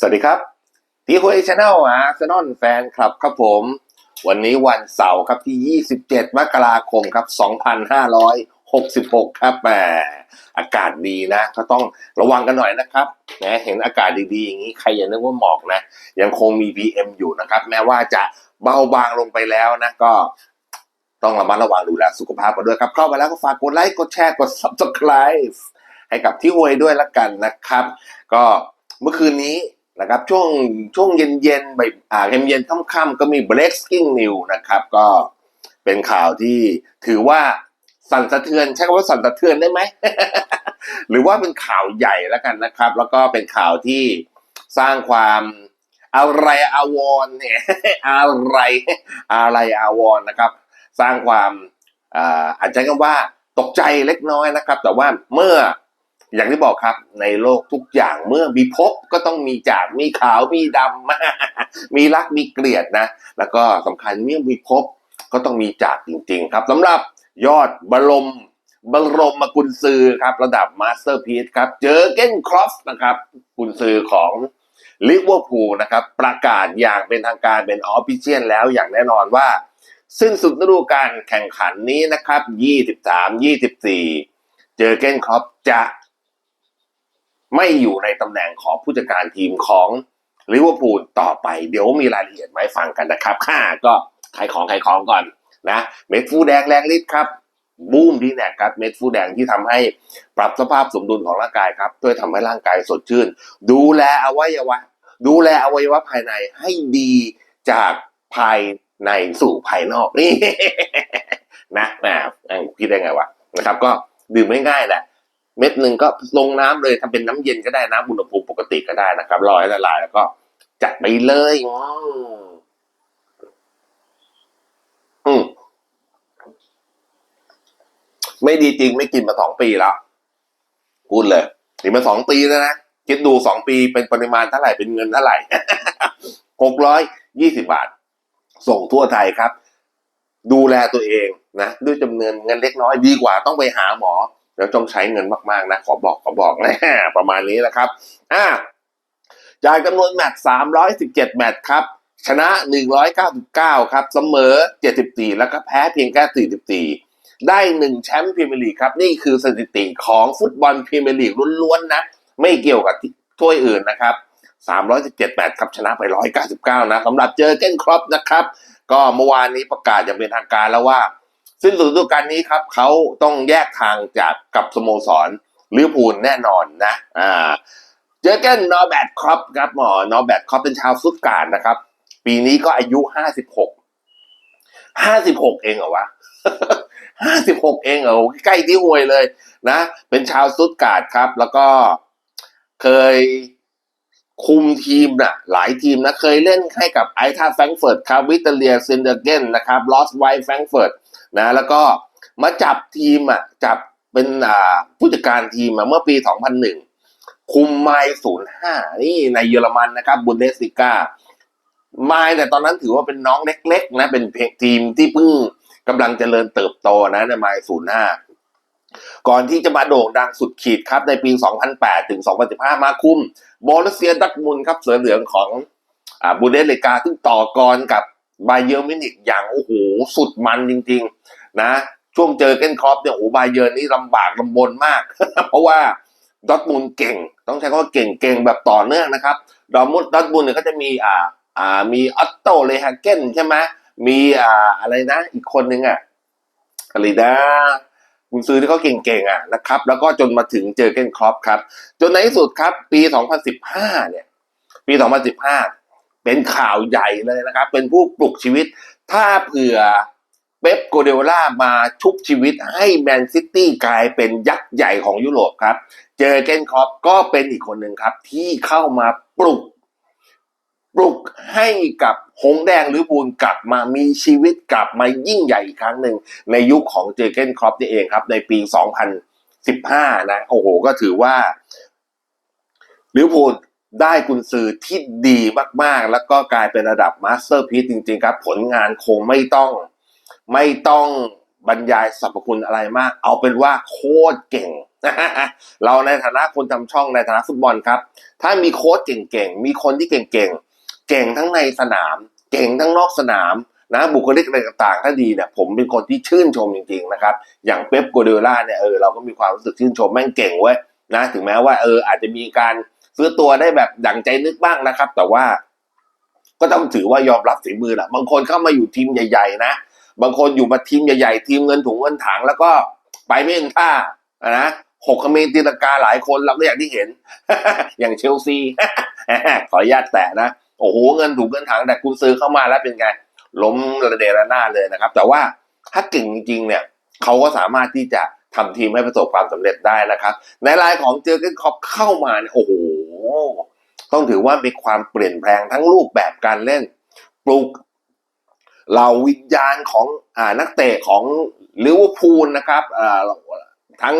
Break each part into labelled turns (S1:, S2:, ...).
S1: สวัสดีครับทีคุยชาแนลอาร์เซนอลแฟนคลับครับผม วันนี้วันเสาร์ครับที่ 27 มกราคมครับ 2566 ครับแหมอากาศดีนะ ก็ต้องระวังกันหน่อยนะครับนะเห็นอากาศดีๆ อย่างนี้ใครอย่านึกว่าหมอกนะ ยังคงมี PM อยู่นะครับ แม้ว่าจะเบาบางลงไปแล้วนะก็ต้องระมัดระวังดูแลสุขภาพกันด้วยครับ เข้ามาแล้วก็ฝากกดไลค์กดแชร์กด subscribe ให้กับที่หวยด้วยละกันนะครับ ก็เมื่อคืนนี้ นะครับช่วงช่วงเย็นเย็นๆบ่ายอ่าเย็นเย็นๆค่ำๆก็มี breaking news นะครับ ก็เป็นข่าวที่ถือว่าสั่นสะเทือนใช้คำว่าสั่นสะเทือนได้ไหม หรือว่าเป็นข่าวใหญ่แล้วกันนะครับ แล้วก็เป็นข่าวที่สร้างความอะไรอาวรเนี่ยอะไรอะไรอาวรนะครับ สร้างความอ่าอาจจะใช้คำว่าตกใจเล็กน้อยนะครับ แต่ว่าเมื่อ อย่างที่บอกครับในโลกทุกอย่างเมื่อมีพบก็ต้องมีจากมีขาวมีดำมีรักมีเกลียดนะ แล้วก็สำคัญเมื่อมีพบก็ต้องมีจากจริง ๆ ครับสำหรับยอดบรมบรมมกุญซือครับ ระดับมาสเตอร์พีซครับ เจอเก้นครอฟนะครับกุญซือของลิเวอร์พูลนะครับ ประกาศอย่างเป็นทางการเป็นออฟฟิเชียลแล้วอย่างแน่นอนว่า สิ้นสุดฤดูกาลแข่งขันนี้นะครับ 23 24 เจอเก้นครอปจะ ไม่อยู่ในตำแหน่งของผู้จัดการทีมของลิเวอร์พูลต่อไป เดี๋ยวมีรายละเอียดมาให้ฟังกันนะครับค่าก็ขายของขายของก่อนนะเม็ดฟูแดงแรงฤทธิ์ครับบูมดีแนกครับเม็ดฟูแดงที่ทำให้ปรับสภาพสมดุลของร่างกายครับช่วยทำให้ร่างกายสดชื่น ดูแลอวัยวะ ดูแลอวัยวะภายในให้ดีจากภายในสู่ภายนอกนี่นะแหมคิดได้ไงวะนะครับ ก็ดื่มง่ายๆแหละ เม็ดหนึ่งก็ลงน้ำเลยทำเป็นน้ำเย็นก็ได้น้ำอุณหภูมิปกติก็ได้นะครับรอให้ละลายแล้วก็จัดไปเลยอืมอืมไม่ดีจริงไม่กินมาสองปีแล้วพูดเลยกินมาสองปีแล้วนะคิดดูสองปีเป็นปริมาณเท่าไหร่เป็นเงินเท่าไหร่หกร้อยยี่สิบาท ส่งทั่วไทยครับ ดูแลตัวเองนะ ด้วยจำนวนเงินเล็กน้อยดีกว่าต้องไปหาหมอ แล้วต้องใช้เงินมากๆนะขอบอกขอบอกนะประมาณนี้นะครับอ่าจ่ายจำนวนแมตช์317 แมตช์ครับ ชนะ 199 ครับ เสมอ 74 แล้วก็แพ้เพียงแค่44 ได้หนึ่งแชมป์พรีเมียร์ลีกครับ นี่คือสถิติของฟุตบอลพรีเมียร์ลีกล้วนๆนะ ไม่เกี่ยวกับถ้วยอื่นนะครับ 317 แมตช์ครับ ชนะไป 199 นะสำหรับเจอเก้นครอปนะครับ ก็เมื่อวานนี้ประกาศอย่างเป็นทางการแล้วว่า สิ้นสุดฤดูกาลนี้ครับเขาต้องแยกทางจากกับสโมสรลิเวอร์พูลแน่นอนนะอ่าเจอกันนอร์แบทครอปครับหมอนอร์แบทครอปเป็นชาวซุตการนะครับ ปีนี้ก็อายุห้าสิบหกห้าสิบหกเองเหรอวะห้าสิบหกเองเหรอใกล้ที่หวยเลยนะ เป็นชาวซุตการครับ แล้วก็เคยคุมทีมนะหลายทีมนะ เคยเล่นให้กับไอท่าแฟรงเฟิร์ตครับวิตเตเลียซินเดอร์เกนนะครับลอสไวแฟรงเฟิร์ต นะแล้วก็มาจับทีมอะจับเป็นอ่าผู้จัดการทีมอะเมื่อปี 2001 คุมไมล์05 นี่ในเยอรมันนะครับบุนเดสลิก้าไมล์แต่ตอนนั้นถือว่าเป็นน้องเล็กๆนะเป็นทีมที่เพิ่งกำลังเจริญเติบโตนะในไมล์05 ก่อนที่จะมาโด่งดังสุดขีดครับในปี 2008 ถึง 2015 มาคุมบอลเซียดัตมุนครับเสือเหลืองของอ่าบุนเดสลิกาซึ่งต่อกรกับ บาเยอร์มินิกอย่างโอ้โหสุดมันจริง ๆ นะ ช่วงเจอเกนคอปเนี่ยโอ้บาเยอร์นี่ลำบากลำบนมาก เพราะว่าดอทมุนด์เก่ง ต้องใช้คำว่าเก่งเก่งแบบต่อเนื่องนะครับดอร์มุดดอทมุนด์เนี่ยก็จะมีอ่าอ่ามีออตโตเลฮาเกนใช่ไหมมีอ่าอะไรนะอีกคนนึงอะอะไรนะคุณซื้อที่เขาเก่งๆอะนะครับ แล้วก็จนมาถึงเจอเกนครอปครับ จนในที่สุดครับ ปี 2015 เนี่ย ปี 2015 เป็นข่าวใหญ่เลยนะครับ เป็นผู้ปลุกชีวิต ถ้าเผื่อเป๊ปโกเดล่ามาชุบชีวิตให้แมนซิตี้กลายเป็นยักษ์ใหญ่ของยุโรปครับ เจอเกนครอปก็เป็นอีกคนหนึ่งครับ ที่เข้ามาปลุก ปลุกให้กับหงแดงหรือบูลกลับมามีชีวิตกลับมายิ่งใหญ่อีกครั้งหนึ่งในยุคของเจอเกนครอปนี่เองครับ ในปี 2015 นะ โอ้โห ก็ถือว่าลิเวอร์พูล ได้กุญซือที่ดีมากๆ แล้วก็กลายเป็นระดับมาสเตอร์พีซจริง ๆ ครับ ผลงานคงไม่ต้องไม่ต้องบรรยายสรรพคุณอะไรมาก เอาเป็นว่าโคตรเก่ง เราในฐานะคนทำช่องในฐานะฟุตบอลครับ ถ้ามีโค้ชเก่งๆ มีคนที่เก่งๆ เก่งทั้งในสนาม เก่งทั้งนอกสนามนะบุคลิกอะไรต่างๆ ถ้าดีเนี่ยผมเป็นคนที่ชื่นชมจริงๆนะครับ อย่างเป๊ปโกเดล่าเนี่ยเออเราก็มีความรู้สึกชื่นชมแม่งเก่งเว้ยนะถึงแม้ว่าเอออาจจะมีการ ซื้อตัวได้แบบดั่งใจนึกบ้างนะครับ แต่ว่าก็ต้องถือว่ายอมรับฝีมือแหละบางคนเข้ามาอยู่ทีมใหญ่ ๆ นะ บางคนอยู่มาทีมใหญ่ ๆ ทีมเงินถุงเงินถังแล้วก็ไปไม่เป็นท่านะหกเมรตีลกาหลายคนเราก็อย่างที่เห็น อย่างเชลซี ขออนุญาตแตะนะ โอ้โหเงินถุงเงินถังแต่คุณซื้อเข้ามาแล้วเป็นไง ล้มระเดระนาดเลยนะครับ แต่ว่าถ้าเก่งจริงๆเนี่ย เขาก็สามารถที่จะทำทีมให้ประสบความสำเร็จได้นะครับ ในรายของเจอร์เกนคอปเข้ามาเนี่ยโอ้โห ต้องถือว่ามีความเปลี่ยนแปลงทั้งรูปแบบการเล่น ปลุกเหล่าวิญญาณของอนักเตะของลิเวอร์พูลนะครับทั้ง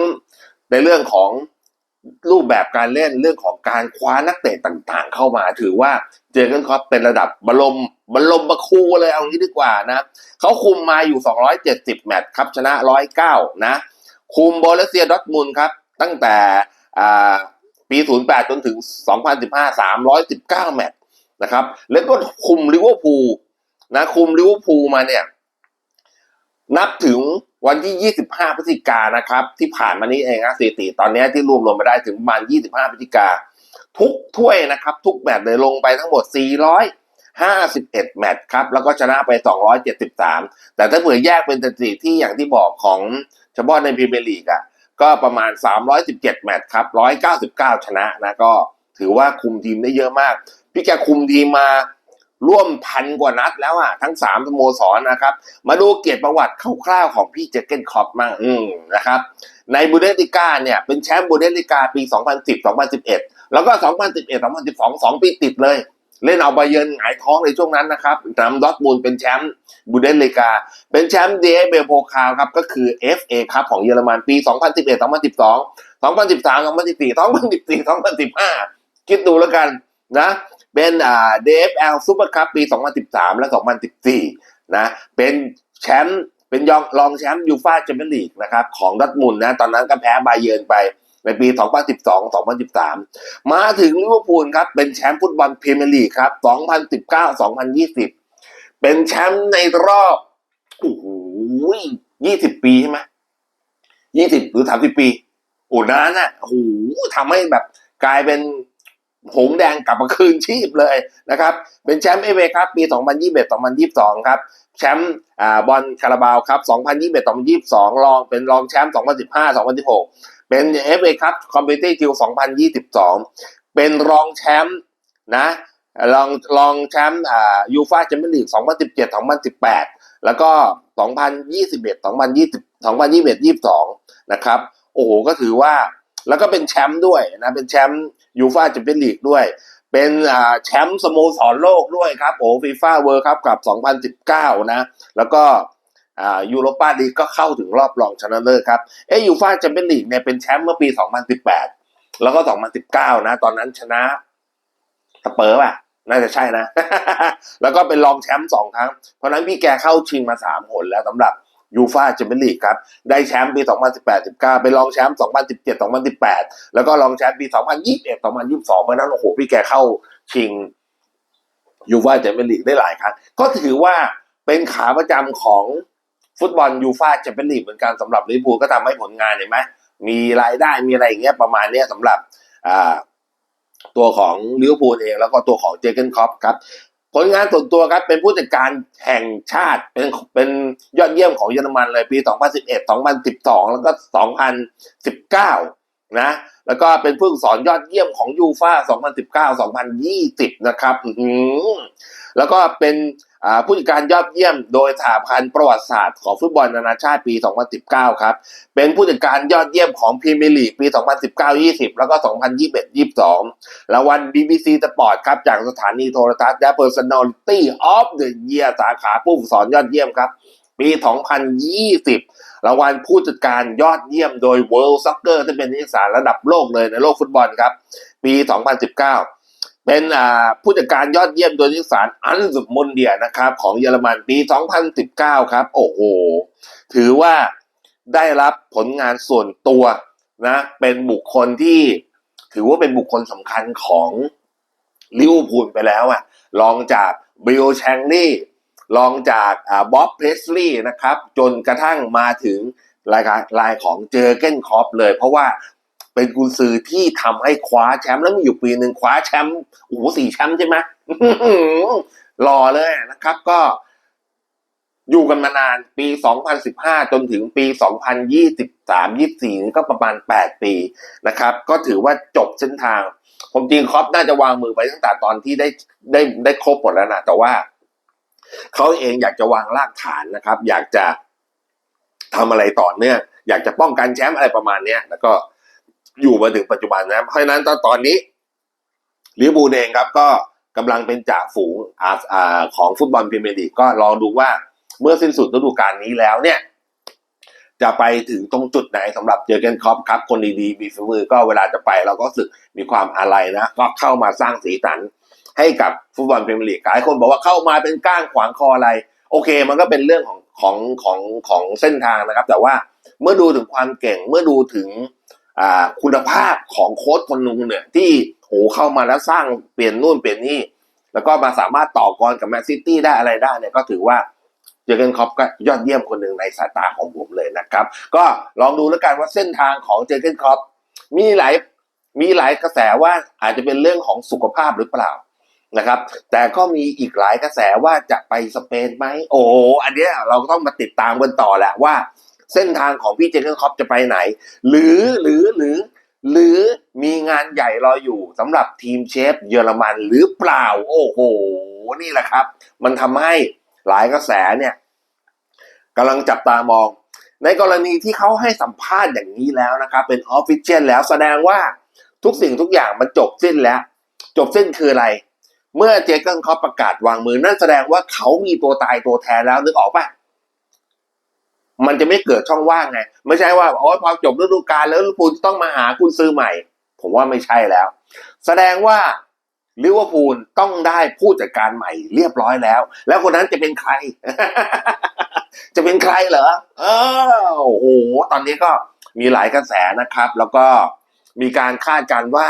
S1: ในเรื่องของรูปแบบการเล่นเรื่องของการคว้านักเตะต่างๆ เข้ามา ถือว่าเจอร์เกนคล็อปเป็นระดับบรมบรมบคูเลยเอางี้ดีกว่านะเขาคุมมาอยู่ 270 แมตช์ครับชนะ 109 นะ คุมโบเลเซียดอทมุนครับ ตั้งแต่ ปี 08 จนถึง 2015 319 แมตช์นะครับ แล้วก็คุมลิเวอร์พูลนะคุมลิเวอร์พูลมาเนี่ย นับถึงวันที่ 25 พฤศจิกานะครับ ที่ผ่านมานี้เองนะสถิติ ตอนนี้ที่รวมรวมมาได้ถึงประมาณ 25 พฤศจิกา ทุกถ้วยนะครับ ทุกแมตช์เลยลงไปทั้งหมด 451 แมตช์ครับ แล้วก็ชนะไป 273 แต่ถ้าเผื่อแยกเป็นสถิติที่อย่างที่บอกของเฉพาะในพรีเมียร์ลีกอะ ก็ประมาณ 317 แมตช์ครับ 199 ชนะนะก็ถือว่าคุมทีมได้เยอะมาก พี่แกคุมทีมมาร่วมพันกว่านัดแล้วอะทั้งสามสโมสรนะครับ มาดูเกียรติประวัติคร่าวๆของพี่เจเกนคอปมั่งอืมนะครับ ในบูเดสลิกาเนี่ย เป็นแชมป์บูเดสลิกาปี 2010 2011 แล้วก็ 2011 2012 2 ปีติดเลย เล่นเอาบาเยิร์นหงายท้องในช่วงนั้นนะครับนำดอทมูลเป็นแชมป์บูเดสลิกา เป็นแชมป์เดเบลโพคาครับ ก็คือ FA ครับของเยอรมันปี 2011 2012 2013 2014 2014 2015 คิดดูแล้วกันนะ เป็นอ่า DFL Super Cup ปี 2013 และ 2014 นะ เป็นแชมป์ เป็นยองรองแชมป์ยูฟ่าแชมเปี้ยนลีกนะครับของดอทมุนด์นะ ตอนนั้นก็แพ้บาเยิร์นไป ในปี 2012 2013 มาถึงลิเวอร์พูลครับ เป็นแชมป์ฟุตบอลพรีเมียร์ลีกครับ 2019 2020 เป็นแชมป์ในรอบโอ้โห20 ปีใช่ไหม20 หรือ 30 ปี โอ้นานอะโอ้โหทำให้แบบกลายเป็นหงแดงกลับมาคืนชีพเลยนะครับ เป็นแชมป์เอเวครับปี 2021 2022 ครับ แชมป์อ่าบอลคาราบาวครับ 2021 2022 รองเป็นรองแชมป์ 2015 2016 เป็นเอฟเอคัพคอมเพลติทิว2022 เป็นรองแชมป์นะรองรองแชมป์อ่ายูฟ่าแชมเปี้ยนลีก2017 2018 แล้วก็ 2021 2020 2021 22 นะครับ โอ้โห ก็ถือว่าแล้วก็เป็นแชมป์ด้วยนะ เป็นแชมป์ยูฟ่าแชมเปี้ยนลีกด้วย เป็นอ่าแชมป์สโมสรโลกด้วยครับ โอ้ฟีฟ่าเวิร์ครับกับ 2019 นะ แล้วก็ ยูโรปาลีกก็เข้าถึงรอบรองชนะเลิศครับ เอ้ยูฟ่าแชมเปี้ยนลีกเนี่ยเป็นแชมป์เมื่อปี 2018 แล้วก็ 2019 นะ ตอนนั้นชนะสเปอร์ป่ะ น่าจะใช่นะ แล้วก็เป็นรองแชมป์สองครั้ง เพราะนั้นพี่แกเข้าชิงมาสามหนแล้วสำหรับยูฟ่าแชมเปี้ยนลีกครับ ได้แชมป์ปี 2018 19 เป็นรองแชมป์ 2017 2018 แล้วก็รองแชมป์ปี 2021 2022 เพราะฉะนั้นโอ้โหพี่แกเข้าชิงยูฟ่าแชมเปี้ยนลีกได้หลายครั้ง ก็ถือว่าเป็นขาประจำของ ฟุตบอลยูฟ่าแชมเปี้ยนลีกเหมือนกันสำหรับลิเวอร์พูลก็ทำให้ผลงานเห็นไหมมีรายได้มีอะไรอย่างเงี้ยประมาณเนี้ยสำหรับอ่าตัวของลิเวอร์พูลเองแล้วก็ตัวของเจเกนคอปครับผลงานส่วนตัวครับเป็นผู้จัดการแห่งชาติเป็นเป็นยอดเยี่ยมของเยอรมันเลยปี 2011 2012 แล้วก็ 2019 นะ แล้วก็เป็นผู้สอนยอดเยี่ยมของยูฟ่า2019 2020 นะครับแล้วก็เป็น ผู้จัดการยอดเยี่ยมโดยสถาพันธ์ประวัติศาสตร์ของฟุตบอลนานาชาติปี 2019 ครับ เป็นผู้จัดการยอดเยี่ยมของพรีเมียร์ลีกปี 2019-20 แล้วก็ 2021-22 รางวัล BBC Sport ครับ จากสถานีโทรทัศน์และ Personality of the Year สาขาผู้ฝึกสอนยอดเยี่ยมครับ ปี 2020 รางวัลผู้จัดการยอดเยี่ยมโดย World Soccer ที่เป็นนิตยสารระดับโลกเลยในโลกฟุตบอลครับ ปี 2019 เป็นผู้จัดการยอดเยี่ยมโดยนิสารอันสุดมนเดียนะครับ ของเยอรมันปี 2019 ครับ โอ้โห ถือว่าได้รับผลงานส่วนตัวนะ เป็นบุคคลที่ถือว่าเป็นบุคคลสำคัญของลิเวอร์พูลไปแล้วอะรองจากบิลแชงลี่รองจากบ๊อบเพรสลีย์นะครับ จนกระทั่งมาถึงรายการรายของเจอเก้นคอปเลย เพราะว่า เป็นกุนซือที่ทำให้คว้าแชมป์แล้วมีอยู่ปีหนึ่งคว้าแชมป์โอ้โหสี่แชมป์ใช่ไหมหล่อเลยนะครับ ก็อยู่กันมานานปี 2015 จนถึงปี 2023 24นี่ก็ประมาณ 8 ปีนะครับ ก็ถือว่าจบเส้นทาง ผมจริงครอปน่าจะวางมือไปตั้งแต่ตอนที่ได้ได้ได้ครบหมดแล้วนะแต่ว่า เขาเองอยากจะวางรากฐานนะครับ อยากจะทำอะไรต่อเนื่องอยากจะป้องกันแชมป์อะไรประมาณเนี้ยแล้วก็ อยู่มาถึงปัจจุบันนะเพราะฉะนั้นตอนนี้ลิเวอร์พูลเองครับก็กำลังเป็นจ่าฝูงอาของฟุตบอลพรีเมียร์ลีกก็รองดูว่าเมื่อสิ้นสุดฤดูกาลนี้แล้วเนี่ย จะไปถึงตรงจุดไหนสำหรับเจอเกนคอปครับ คนดีๆมีฝีมือก็เวลาจะไปเราก็สึกมีความอะไรนะ ก็เข้ามาสร้างสีสันให้กับฟุตบอลพรีเมียร์ลีกหลายคนบอกว่าเข้ามาเป็นก้างขวางคออะไร โอเค มันก็เป็นเรื่องของของของของเส้นทางนะครับ แต่ว่าเมื่อดูถึงความเก่งเมื่อดูถึง คุณภาพของโค้ชคนนึงเนี่ยที่โหเข้ามาแล้วสร้างเปลี่ยนนู่นเปลี่ยนนี่ แล้วก็มาสามารถต่อกรกับแมนซิตี้ได้อะไรได้เนี่ยก็ถือว่าเจอเกนคอปก็ยอดเยี่ยมคนหนึ่งในสายตาของผมเลยนะครับ ก็ลองดูแล้วกันว่าเส้นทางของเจอเกนคอปมีหลายมีหลายกระแสว่าอาจจะเป็นเรื่องของสุขภาพหรือเปล่านะครับ แต่ก็มีอีกหลายกระแสว่าจะไปสเปนไหมโอ้อันเนี้ยเราก็ต้องมาติดตามกันต่อแหละว่า เส้นทางของพี่เจอร์คอปจะไปไหน หรือหรือหรือหรือมีงานใหญ่รออยู่สำหรับทีมเชฟเยอรมันหรือเปล่า โอ้โห นี่แหละครับ มันทำให้หลายกระแสเนี่ยกำลังจับตามอง ในกรณีที่เขาให้สัมภาษณ์อย่างนี้แล้วนะครับ เป็นออฟฟิเชียลแล้วแสดงว่าทุกสิ่งทุกอย่างมันจบสิ้นแล้ว จบสิ้นคืออะไร เมื่อเจเกิลเขาประกาศวางมือนั่นแสดงว่าเขามีตัวตายตัวแทนแล้วนึกออกปะ มันจะไม่เกิดช่องว่างไง ไม่ใช่ว่าโอ้ยพอจบฤดูกาลแล้วลิเวอร์พูลต้องมาหาคุณซื้อใหม่ ผมว่าไม่ใช่แล้ว แสดงว่าลิเวอร์พูลต้องได้ผู้จัดการใหม่เรียบร้อยแล้ว แล้วคนนั้นจะเป็นใคร จะเป็นใครเหรอเออโอ้โหตอนนี้ก็มีหลายกระแสนะครับ แล้วก็มีการคาดการณ์ว่า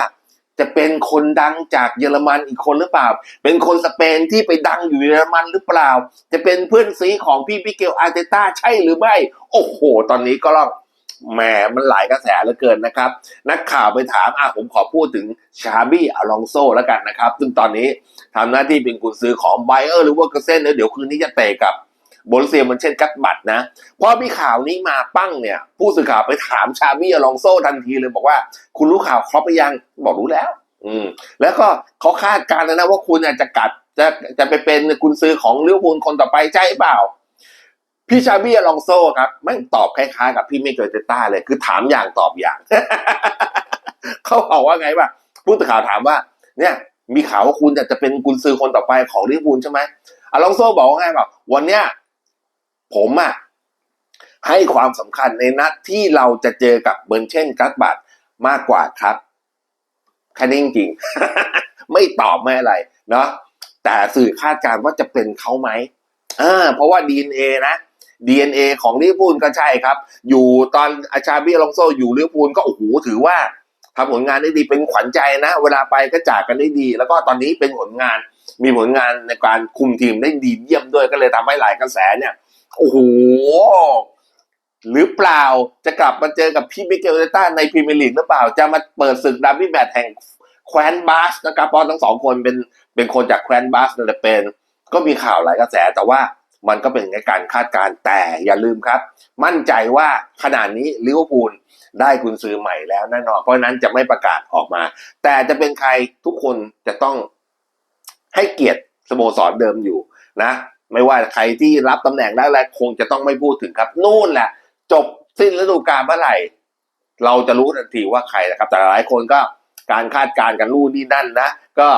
S1: จะเป็นคนดังจากเยอรมันอีกคนหรือเปล่า เป็นคนสเปนที่ไปดังอยู่เยอรมันหรือเปล่า จะเป็นเพื่อนซีของพี่ปิเกลอาร์เตต้าใช่หรือไม่ โอ้โห ตอนนี้ก็ลองแหมมันหลายกระแสเหลือเกินนะครับ นักข่าวไปถามอะผมขอพูดถึงชาบี้อลองโซแล้วกันนะครับ ซึ่งตอนนี้ทำหน้าที่เป็นกุญซือของไบเออร์หรือว่าเกเซนเดี๋ยวคืนนี้จะเตะกับ โบรุเซียมันเช่นกัตบัตนะพอมีข่าวนี้มาปั้งเนี่ย ผู้สื่อข่าวไปถามชาบี้อลองโซทันทีเลยบอกว่า คุณรู้ข่าวครอปไปยังบอกรู้แล้ว อืม แล้วก็เขาคาดการณ์นะว่าคุณเนี่ยจะกัดจะจะไปเป็นกุญซื้อของลิเวอร์พูลคนต่อไปใช่เปล่าพี่ชาบี้อลองโซครับแม่งตอบคล้ายๆกับพี่เมเกอร์เตต้าเลย คือถามอย่างตอบอย่างเขาบอกว่าไงว่าผู้สื่อข่าวถามว่า เนี่ย มีข่าวว่าคุณจะจะเป็นกุญซือคนต่อไปของลิเวอร์พูลใช่ไหมอลองโซบอกว่าไงแบบวันเนี้ย ผมอะให้ความสำคัญในนัดที่เราจะเจอกับเบิร์เช่นกัตบัตมากกว่าครับแค่นี้จริงๆ ไม่ตอบไม่อะไรเนาะแต่สื่อคาดการณ์ว่าจะเป็นเขาไหมอ่าเพราะว่า DNA นะ DNA ของลิเวอร์พูลก็ใช่ครับ อยู่ตอนอาชาบิอลองโซอยู่ลิเวอร์พูลก็โอ้โหถือว่าทำผลงานได้ดีเป็นขวัญใจนะ เวลาไปก็จากกันได้ดี แล้วก็ตอนนี้เป็นผลงานมีผลงานในการคุมทีมได้ดีเยี่ยมด้วยก็เลยทำให้หลายกระแสเนี่ย โอ้โหหรือเปล่าจะกลับมาเจอกับพี่มิเกลเตต้าในพรีเมียร์ลีกหรือเปล่า จะมาเปิดศึกดับบี้แมตช์แห่งแคว้นบาสนะครับเพราะทั้งสองคนเป็นเป็นคนจากแคว้นบาสนั่นแหละเป็น ก็มีข่าวหลายกระแสแต่ว่ามันก็เป็นแค่การคาดการณ์แต่อย่าลืมครับ มั่นใจว่าขนาดนี้ลิเวอร์พูลได้คุณซื้อใหม่แล้วแน่นอนเพราะนั้นจะไม่ประกาศออกมา แต่จะเป็นใครทุกคนจะต้องให้เกียรติสโมสรเดิมอยู่นะ ไม่ว่าใครที่รับตำแหน่งได้แล้วคงจะต้องไม่พูดถึงครับ นู่นแหละจบสิ้นฤดูกาลเมื่อไหร่ เราจะรู้ทันทีว่าใครนะครับ แต่หลายคนก็การคาดการณ์กันรู่นี่นั่นนะ ก็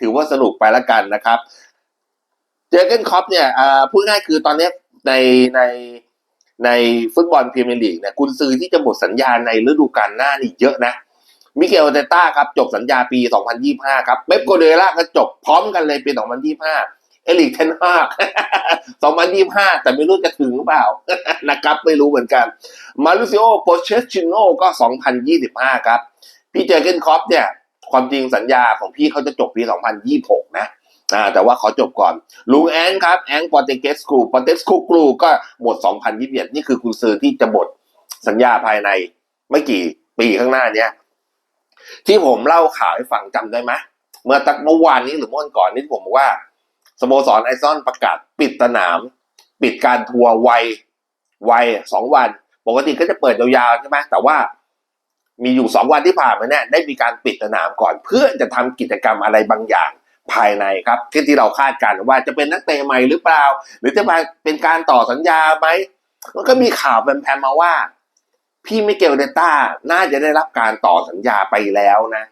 S1: ถือว่าสนุกไปแล้วกันนะครับ เจอเกนคอปเนี่ยพูดง่ายคือตอนนี้ในในในฟุตบอลพรีเมียร์ลีกเนี่ยกุนซือที่จะหมดสัญญาในฤดูกาลหน้านี่เยอะนะ มิเกลเตต้าครับ จบสัญญาปี 2025 ครับเป๊ปโกเดล่าก็จบพร้อมกันเลยปี 2025 เอลิกเทนฮาก2025แต่ไม่รู้จะถึงหรือเปล่า นะครับ ไม่รู้เหมือนกัน มาริซิโอโปเชสชิโนก็2025ครับ พี่เจอเกนคอปเนี่ย ความจริงสัญญาของพี่เขาจะจบปี2026นะอ่าแต่ว่าขอจบก่อน ลุงแอนครับ แอนปอเตเกสคูปอเตสคูกรูก็หมด 2021 นี่คือคุณซื้อที่จะหมดสัญญาภายในไม่กี่ปีข้างหน้าเนี้ยที่ผมเล่าข่าวให้ฟังจำได้ไหมเมื่อตักเมื่อวานนี้หรือเมื่อวันก่อนนี้ผมบอกว่า สโมสรไอซอนประกาศปิดสนาม ปิดการทัวร์ไวัยวัยสองวัน ปกติก็จะเปิดยาวๆใช่ไหมแต่ว่ามีอยู่สองวันที่ผ่านมาเนี่ยได้มีการปิดสนามก่อน เพื่อจะทำกิจกรรมอะไรบางอย่างภายในครับที่ที่เราคาดการณ์ว่าจะเป็นนักเตะใหม่หรือเปล่า หรือจะมาเป็นการต่อสัญญาไหมมันก็มีข่าวแพร่ๆมาว่า พี่มิเกลเดต้าน่าจะได้รับการต่อสัญญาไปแล้วนะ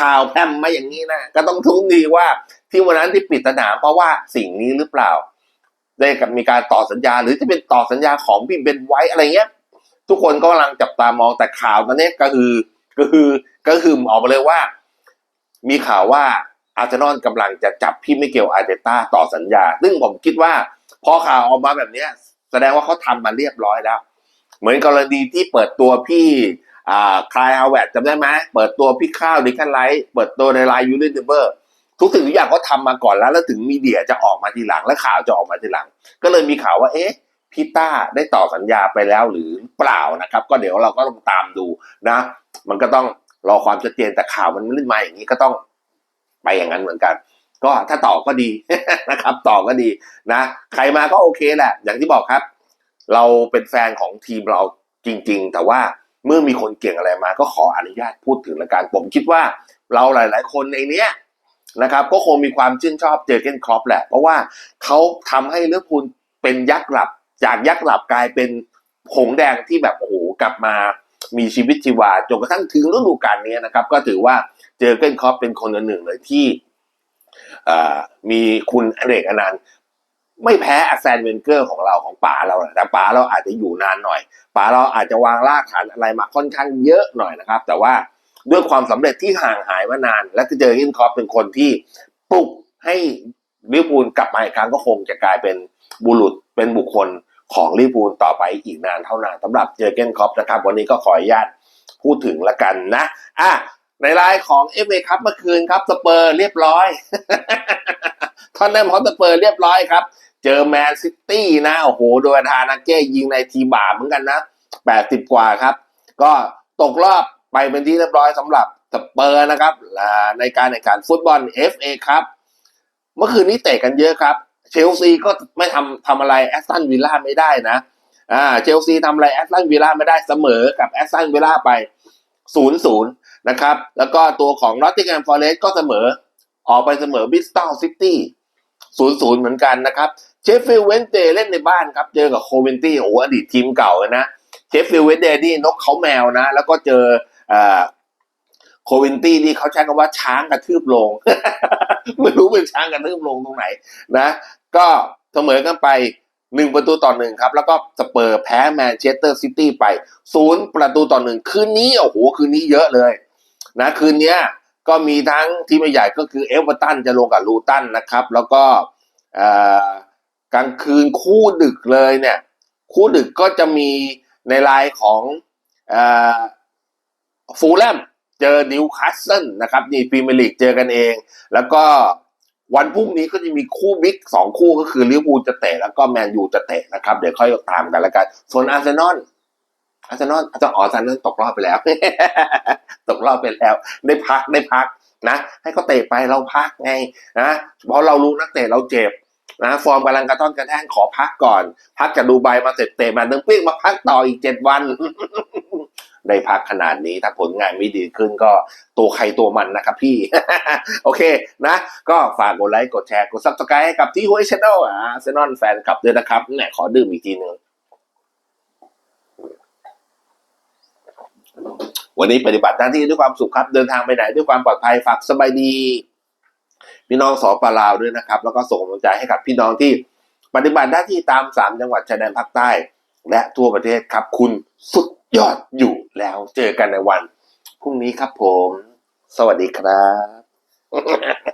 S1: ข่าวแพมมาอย่างนี้นะก็ต้องทุกดีว่าที่วันนั้นที่ปิดสนามเพราะว่าสิ่งนี้หรือเปล่า ได้กับมีการต่อสัญญา หรือจะเป็นต่อสัญญาของพี่เบนไว้อะไรเงี้ย ทุกคนก็กำลังจับตามองแต่ข่าวตอนนี้ก็คือก็คือก็คือออกมาเลยว่า มีข่าวว่าอาร์เซนอลกำลังจะจับพี่ไมิเกลอาร์เตต้าต่อสัญญา ซึ่งผมคิดว่าพอข่าวออกมาแบบนี้แสดงว่าเขาทำมาเรียบร้อยแล้ว เหมือนกรณีที่เปิดตัวพี่ คลายอาแวดจำได้ไหมเปิดตัวพี่ข้าวดิคันไลท์เปิดตัวในไลน์ยูนิเดเบอร์ทุกสิ่งทุกอย่างเขาทำมาก่อนแล้ว แล้วถึงมีเดียจะออกมาทีหลัง และข่าวจะออกมาทีหลัง ก็เลยมีข่าวว่าเอ๊ะพี่ต้าได้ต่อสัญญาไปแล้วหรือเปล่านะครับ ก็เดี๋ยวเราก็ต้องตามดูนะ มันก็ต้องรอความชัดเจนแต่ข่าวมันไม่ได้มาอย่างนี้ก็ต้องไปอย่างนั้นเหมือนกัน ก็ถ้าต่อก็ดีนะครับ ต่อก็ดีนะ ใครมาก็โอเคแหละ อย่างที่บอกครับ เราเป็นแฟนของทีมเราจริง ๆ แต่ว่า เมื่อมีคนเก่งอะไรมาก็ขออนุญาตพูดถึงละกันผมคิดว่าเราหลาย ๆ คนในเนี้ยนะครับก็คงมีความชื่นชอบเจอเกนครอปแหละ เพราะว่าเขาทำให้เลือพูลเป็นยักษ์หลับ จากยักษ์หลับกลายเป็นผงแดงที่แบบโอ้โหกลับมามีชีวิตชีวาจนกระทั่งถึงฤดูกาลนี้นะครับ ก็ถือว่าเจอเกนครอปเป็นคนหนึ่งเลยที่มีคุณอเนกอนันต์ ไม่แพ้อาแซนเวนเกอร์ของเราของป๋าเราแต่ป๋าเราอาจจะอยู่นานหน่อยป๋าเราอาจจะวางรากฐานอะไรมาค่อนข้างเยอะหน่อยนะครับ แต่ว่าด้วยความสำเร็จที่ห่างหายมานาน และจะเจอฮินคอปเป็นคนที่ปลุกให้ลิเวอร์พูลกลับมาอีกครั้งก็คงจะกลายเป็นบุรุษเป็นบุคคลของลิเวอร์พูลต่อไปอีกนานเท่านานสำหรับเจอเกนคอปนะครับ วันนี้ก็ขออนุญาตพูดถึงละกันนะอะ ในรายของเอฟเอคัพเมื่อคืนครับสเปอร์เรียบร้อยท่อนแนมฮอตสเปอร์เรียบร้อยครับ เจอแมนซิตี้นะโอ้โหโดยทานาเก้ยิงในทีบาเหมือนกันนะแปดสิบกว่าครับ ก็ตกรอบไปเป็นที่เรียบร้อยสำหรับสเปอร์นะครับในการแข่งขันฟุตบอล FA ครับ เมื่อคืนนี้เตะกันเยอะครับ เชลซีก็ไม่ทำทำอะไรแอสตันวิลล่าไม่ได้นะอ่าเชลซีทำอะไรแอสตันวิลล่าไม่ได้เสมอกับแอสตันวิลล่าไปศูนย์ศูนย์ นะครับ แล้วก็ตัวของนอตติงแฮมฟอร์เรสก็เสมอ ออกไปเสมอบิสตัลซิตี้ศูนย์ศูนย์เหมือนกันนะครับ เชฟฟิลด์เวนเดย์เล่นในบ้านครับ เจอกับโคเวนตี้โอ้โหอดีตทีมเก่าเลยนะ เชฟฟิลด์เวนเดย์นี่นกเขาแมวนะ แล้วก็เจออ่าโคเวนตี้นี่เขาใช้คำว่าช้างกระทืบลง ไม่รู้เป็นช้างกระทืบลงตรงไหนนะ ก็เสมอกันไปหนึ่งประตูต่อหนึ่งครับ แล้วก็สเปอร์แพ้แมนเชสเตอร์ซิตี้ไปศูนย์ประตูต่อหนึ่งคืนนี้โอ้โหคืนนี้เยอะเลย นะคืนนี้ก็มีทั้งทีมใหญ่ก็คือเอเวอร์ตันจะลงกับลูตันนะครับ แล้วก็กลางคืนคู่ดึกเลยเนี่ยคู่ดึกก็จะมีในไลน์ของฟูลแลมเจอนิวคาสเซิลนะครับนี่พรีเมียร์ลีกเจอกันเอง แล้วก็วันพรุ่งนี้ก็จะมีคู่บิ๊กสองคู่ก็คือลิเวอร์พูลจะเตะแล้วก็แมนยูจะเตะนะครับ เดี๋ยวค่อยตามกันแล้วกัน ส่วนอาร์เซนอล อาร์เซนอลอาร์เซนอลอ๋ออาร์เซนอลตกรอบไปแล้ว ตกรอบไปแล้ว ได้พักได้พักนะ ให้เขาเตะไปเราพักไงนะเพราะเรารู้นักเตะเราเจ็บนะฟอร์มกำลังกระต้อนกระแท่นขอพักก่อน พักจากดูไบมาเสร็จเตะมาเดินปิ้งมาพักต่ออีกเจ็ดวัน ได้พักขนาดนี้ถ้าผลงานไม่ดีขึ้นก็ตัวใครตัวมันนะครับพี่ โอเคนะ ก็ฝากกดไลค์กดแชร์กดซับสไครต์ให้กับที่หัวชแนลอะเซนอนแฟนคลับด้วยนะครับเนี่ยขอดื่มอีกทีหนึ่ง วันนี้ปฏิบัติหน้าที่ด้วยความสุขครับ เดินทางไปไหนด้วยความปลอดภัยฝากสบายดี พี่น้องสอปลาวด้วยนะครับ แล้วก็ส่งกำลังใจให้กับพี่น้องที่ปฏิบัติหน้าที่ตามสามจังหวัดชายแดนภาคใต้ และทั่วประเทศครับคุณสุดยอดอยู่แล้วเจอกันในวันพรุ่งนี้ครับผม สวัสดีครับ